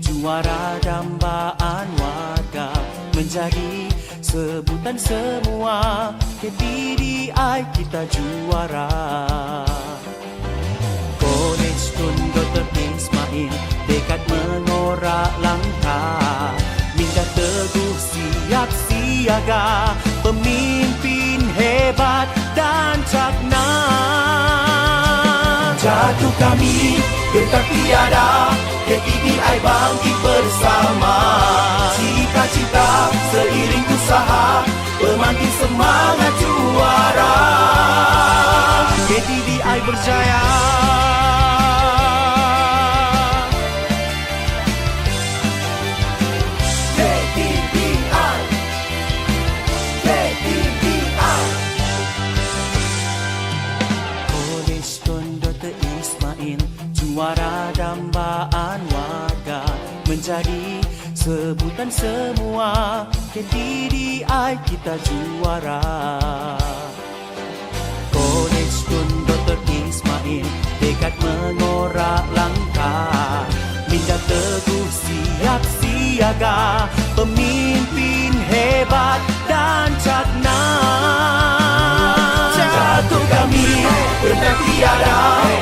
Juara dambaan warga Menjadi sebutan semua. KPDI kita juara. College Tun Dr. Ismail Dekat mengorak langkah. Minda teguh siap siaga. Pemimpin hebat dan cakna. Jatuh kami gentar tiada KPDI bangkit bersama. Cita-cita seiring usaha Pemantik semangat juara. KPDI berjaya Juara dambaan warga Menjadi sebutan semua. KPDI kita juara. Kolej Tun Dr. Ismail Dekat mengorak langkah. Minda teguh siap siaga Pemimpin hebat dan cakna Jatuh kami Benda tiada